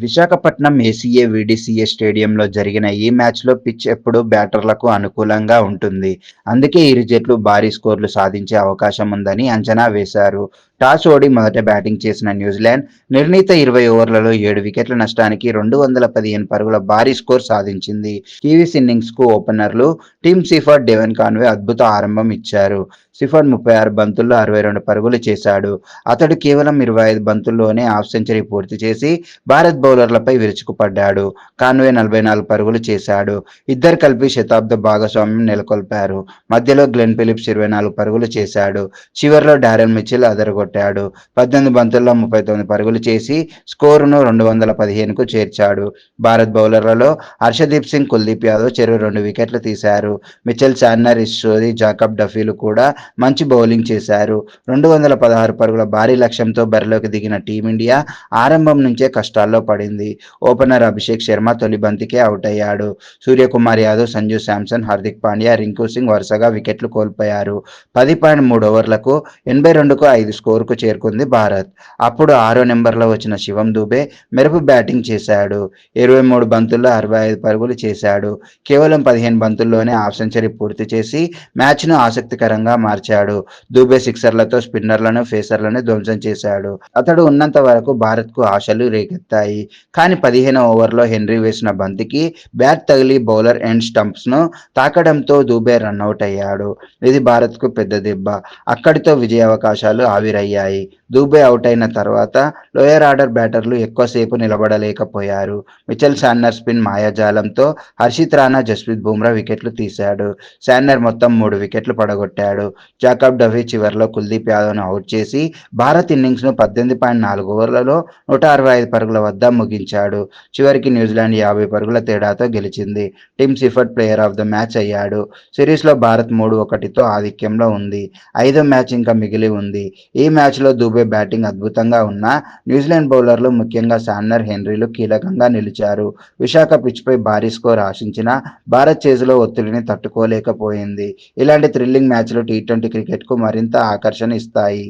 Visakhapatnam ACA VDCA స్టేడియంలో జరిగిన ఈ మ్యాచ్లో పిచ్ ఎప్పుడూ బ్యాటర్లకు అనుకూలంగా ఉంటుంది. అందుకే ఇరు జట్లు భారీ స్కోర్లు సాధించే అవకాశం ఉందని అంచనా వేశారు. టాస్ ఓడి మొదట బ్యాటింగ్ చేసిన న్యూజిలాండ్ నిర్ణీత ఇరవై ఓవర్లలో ఏడు వికెట్ల నష్టానికి రెండు వందల పదిహేను పరుగుల భారీ స్కోర్ సాధించింది. కివీస్ ఇన్నింగ్స్కు ఓపెనర్లు టీమ్ సిఫర్డ్ డెవెన్ కాన్వే అద్భుత ఆరంభం ఇచ్చారు. సిఫర్డ్ ముప్పై ఆరు బంతుల్లో అరవై రెండు పరుగులు చేశాడు. అతడు కేవలం ఇరవై ఐదు బంతుల్లోనే హాఫ్ సెంచరీ పూర్తి చేసి భారత్ బౌలర్లపై విరుచుకుపడ్డాడు. కాన్వే నలభై నాలుగు పరుగులు చేశాడు. ఇద్దరు కలిపి శతాబ్ద భాగస్వామ్యం నెలకొల్పారు. మధ్యలో గ్లెన్ ఫిలిప్స్ ఇరవై నాలుగు పరుగులు చేశాడు. చివరిలో డారెన్ మిచిల్ కొట్టాడు. పద్దెనిమిది బంతుల్లో ముప్పై తొమ్మిది పరుగులు చేసి స్కోరును రెండు వందల పదిహేనుకు చేర్చాడు. భారత్ బౌలర్లలో హర్షదీప్ సింగ్ కుల్దీప్ యాదవ్ చెరువు రెండు వికెట్లు తీశారు. మిచెల్ సాన్నర్ ఇషోది జాకబ్ డఫీలు కూడా మంచి బౌలింగ్ చేశారు. రెండు వందల పదహారు పరుగుల భారీ లక్ష్యంతో బరిలోకి దిగిన టీమిండియా ఆరంభం నుంచే కష్టాల్లో పడింది. ఓపెనర్ అభిషేక్ శర్మ తొలి బంతికే అవుట్ అయ్యాడు సూర్యకుమార్ యాదవ్ సంజు శాంసన్ హార్దిక్ పాండ్యా రింకు సింగ్ వరుసగా వికెట్లు కోల్పోయారు. పది పాయింట్ మూడు ఓవర్లకు ఎనభై రెండుకు ఐదు స్కోర్కు చేరుకుంది భారత్. అప్పుడు ఆరో నెంబర్లో వచ్చిన శివం దూబే మెరుపు బ్యాటింగ్ చేశాడు. ఇరవై మూడు బంతుల్లో అరవై ఐదు పరుగులు చేశాడు. కేవలం పదిహేను బంతుల్లోనే హాఫ్ సెంచరీ పూర్తి చేసి మ్యాచ్ను ఆసక్తికరంగా మార్చాడు. దూబే సిక్సర్లతో స్పిన్నర్లను ఫేసర్లను ధ్వంసం చేశాడు. అతడు ఉన్నంత వరకు భారత్కు ఆశలు రేకెత్తాయి. కానీ పదిహేను ఓవర్లో హెన్రీ వేసిన బంతికి బ్యాట్ తగిలి బౌలర్ ఎండ్ స్టంప్స్ను తాకడంతో దూబే రన్అట్ అయ్యాడు. ఇది భారత్కు పెద్ద దెబ్బ. అక్కడితో విజయ అవకాశాలు ఆవిరయ్యాయి. ahí దూబే అవుట్ అయిన తర్వాత లోయర్ ఆర్డర్ బ్యాటర్లు ఎక్కువసేపు నిలబడలేకపోయారు. మిచెల్ శాన్నర్ స్పిన్ మాయాజాలంతో హర్షిత్ రాణా జస్ప్రీత్ బుమ్రా వికెట్లు తీశాడు. శాన్నర్ మొత్తం మూడు వికెట్లు పడగొట్టాడు. జాకబ్ డవి చివరిలో కుల్దీప్ యాదవ్ను అవుట్ చేసి భారత్ ఇన్నింగ్స్ను పద్దెనిమిది పాయింట్ నాలుగు ఓవర్లలో నూట అరవై ఐదు పరుగుల వద్ద ముగించాడు. చివరికి న్యూజిలాండ్ యాభై పరుగుల తేడాతో గెలిచింది. Tim Seifert player of the match అయ్యాడు. సిరీస్లో భారత్ మూడు ఒకటితో ఆధిక్యంలో ఉంది. ఐదో మ్యాచ్ ఇంకా మిగిలి ఉంది. ఈ మ్యాచ్లో దూబే బ్యాటింగ్ అద్భుతంగా ఉన్నా న్యూజిలాండ్ బౌలర్లు ముఖ్యంగా శాన్నర్ హెన్రీలు కీలకంగా నిలిచారు. విశాఖ పిచ్పై భారీ స్కోర్ ఆశించిన భారత్ చేతిలో ఒత్తిడిని తట్టుకోలేకపోయింది. ఇలాంటి థ్రిల్లింగ్ మ్యాచ్లు టీ ట్వంటీ క్రికెట్కు మరింత ఆకర్షణ ఇస్తాయి.